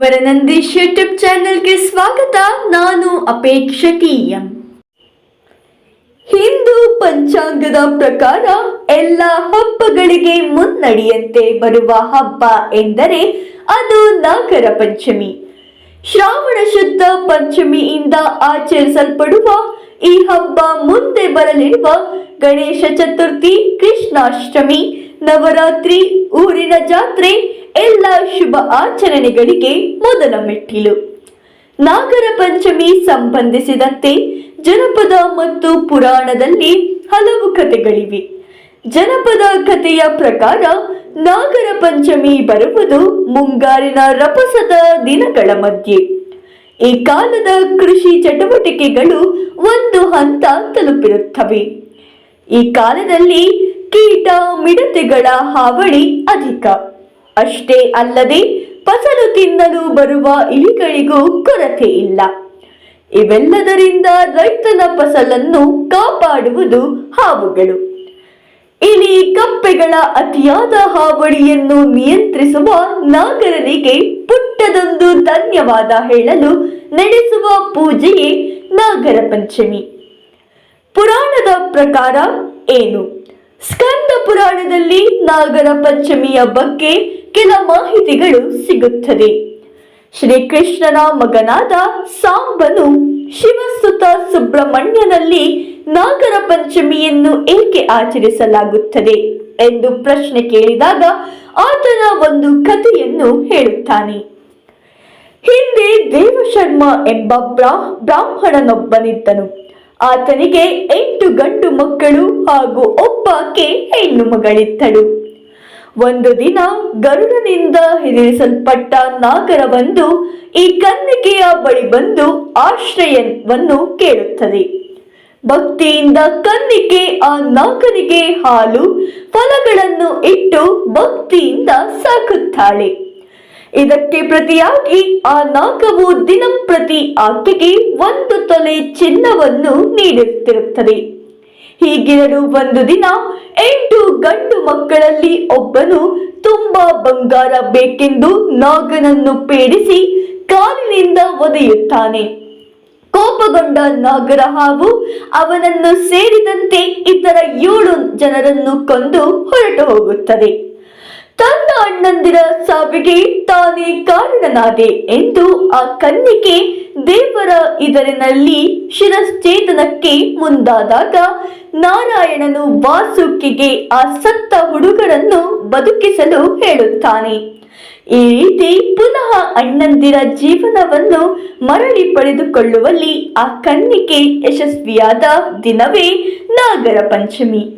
ವರನಂದೀಶ್ YouTube ಚಾನೆಲ್ಗೆ ಸ್ವಾಗತ. ನಾನು ಅಪೇಕ್ಷಕಿ ಎಂ ಹಿಂದೂ ಪಂಚಾಂಗದ ಪ್ರಕಾರ ಎಲ್ಲ ಹಬ್ಬಗಳಿಗೆ ಮುನ್ನಡೆಯಂತೆ ಬರುವ ಹಬ್ಬ ಎಂದರೆ ಅದು ನಾಗರ ಪಂಚಮಿ. ಶ್ರಾವಣ ಶುದ್ಧ ಪಂಚಮಿಯಿಂದ ಆಚರಿಸಲ್ಪಡುವ ಈ ಹಬ್ಬ ಮುಂದೆ ಬರಲಿರುವ ಗಣೇಶ ಚತುರ್ಥಿ, ಕೃಷ್ಣಾಷ್ಟಮಿ, ನವರಾತ್ರಿ, ಊರಿನ ಜಾತ್ರೆ ಎಲ್ಲ ಶುಭ ಆಚರಣೆಗಳಿಗೆ ಮೊದಲ ಮೆಟ್ಟಿಲು. ನಾಗರ ಪಂಚಮಿ ಸಂಬಂಧಿಸಿದಂತೆ ಜನಪದ ಮತ್ತು ಪುರಾಣದಲ್ಲಿ ಹಲವು ಕಥೆಗಳಿವೆ. ಜನಪದ ಕಥೆಯ ಪ್ರಕಾರ ನಾಗರ ಪಂಚಮಿ ಬರುವುದು ಮುಂಗಾರಿನ ರಪಸದ ದಿನಗಳ ಮಧ್ಯೆ. ಈ ಕಾಲದ ಕೃಷಿ ಚಟುವಟಿಕೆಗಳು ಒಂದು ಹಂತ ತಲುಪಿರುತ್ತವೆ. ಈ ಕಾಲದಲ್ಲಿ ಕೀಟ, ಮಿಡತೆಗಳ ಹಾವಳಿ ಅಧಿಕ. ಅಷ್ಟೇ ಅಲ್ಲದೆ ಫಸಲು ತಿನ್ನಲು ಬರುವ ಇಲಿಗಳಿಗೂ ಕೊರತೆ ಇಲ್ಲ. ಇವೆಲ್ಲದರಿಂದ ರೈತನ ಫಸಲನ್ನು ಕಾಪಾಡುವುದು ಹಾವುಗಳು. ಇಲಿ ಕಪ್ಪೆಗಳ ಅತಿಯಾದ ಹಾವಳಿಯನ್ನು ನಿಯಂತ್ರಿಸುವ ನಾಗರನಿಗೆ ಪುಟ್ಟದೊಂದು ಧನ್ಯವಾದ ಹೇಳಲು ನಡೆಸುವ ಪೂಜೆಯೇ ನಾಗರ ಪಂಚಮಿ. ಪುರಾಣದ ಪ್ರಕಾರ ಏನು? ಸ್ಕಂದ ಪುರಾಣದಲ್ಲಿ ನಾಗರ ಪಂಚಮಿಯ ಬಗ್ಗೆ ಕೆಲ ಮಾಹಿತಿಗಳು ಸಿಗುತ್ತದೆ. ಶ್ರೀಕೃಷ್ಣನ ಮಗನಾದ ಸಾಂಬನು ಶಿವಸುತ ಸುಬ್ರಹ್ಮಣ್ಯನಲ್ಲಿ ನಾಗರ ಪಂಚಮಿಯನ್ನು ಏಕೆ ಆಚರಿಸಲಾಗುತ್ತದೆ ಎಂದು ಪ್ರಶ್ನೆ ಕೇಳಿದಾಗ ಆತನ ಒಂದು ಕಥೆಯನ್ನು ಹೇಳುತ್ತಾನೆ. ಹಿಂದೆ ದೇವಶರ್ಮ ಎಂಬ ಬ್ರಾ, ಬ್ರಾಹ್ಮಣನೊಬ್ಬನಿದ್ದನು. ಆತನಿಗೆ ಗಂಡು ಮಕ್ಕಳು ಹಾಗೂ ಒಬ್ಬಾಕೆ ಹೆಣ್ಣು ಮಗಳಿದ್ದಳು ಒಂದು ದಿನ ಗರುಡನಿಂದ ಹೆದರಿಸಲ್ಪಟ್ಟ ಬಂದು ಈ ಕನ್ನಿಕೆಯ ಬಳಿ ಬಂದು ಆಶ್ರಯವನ್ನು ಕೇಳುತ್ತದೆ. ಭಕ್ತಿಯಿಂದ ಕನ್ನಿಕೆ ಆ ನಾಗನಿಗೆ ಹಾಲು, ಫಲಗಳನ್ನು ಇಟ್ಟು ಭಕ್ತಿಯಿಂದ ಸಾಕುತ್ತಾಳೆ. ಇದಕ್ಕೆ ಪ್ರತಿಯಾಗಿ ಆ ನಾಗವು ದಿನಂಪ್ರತಿ ಆಕೆಗೆ ಒಂದು ತೊಲೆ ಚಿನ್ನವನ್ನು ನೀಡುತ್ತಿರುತ್ತದೆ ಹೀಗಿರಲು ಒಂದು ದಿನ ಎಂಟು ಗಂಡು ಮಕ್ಕಳಲ್ಲಿ ಒಬ್ಬನು ತುಂಬಾ ಬಂಗಾರ ಬೇಕೆಂದು ನಾಗನನ್ನು ಪೀಡಿಸಿ ಕಾಲಿನಿಂದ ಒದೆಯುತ್ತಾನೆ. ಕೋಪಗೊಂಡ ನಾಗರ ಹಾಗೂ ಅವನನ್ನು ಸೇರಿದಂತೆ ಇತರ ಏಳು ಜನರನ್ನು ಕೊಂದು ಹೊರಟು ಹೋಗುತ್ತದೆ. ತನ್ನ ಅಣ್ಣಂದಿರ ಸಾವಿಗೆ ತಾನೇ ಕಾರಣನಾದೆ ಎಂದು ಆ ಕನ್ನಿಕೆ ದೇವರ ಇದರಿನಲ್ಲಿ ಶಿರಶ್ಚೇತನಕ್ಕೆ ಮುಂದಾದಾಗ ನಾರಾಯಣನು ವಾಸುಕಿಗೆ ಆ ಸತ್ತ ಹುಡುಗರನ್ನು ಬದುಕಿಸಲು ಹೇಳುತ್ತಾನೆ. ಈ ರೀತಿ ಪುನಃ ಅಣ್ಣಂದಿರ ಜೀವನವನ್ನು ಮರಳಿ ಪಡೆದುಕೊಳ್ಳುವಲ್ಲಿ ಆ ಕನ್ನಿಕೆ ಯಶಸ್ವಿಯಾದ ದಿನವೇ ನಾಗರ ಪಂಚಮಿ.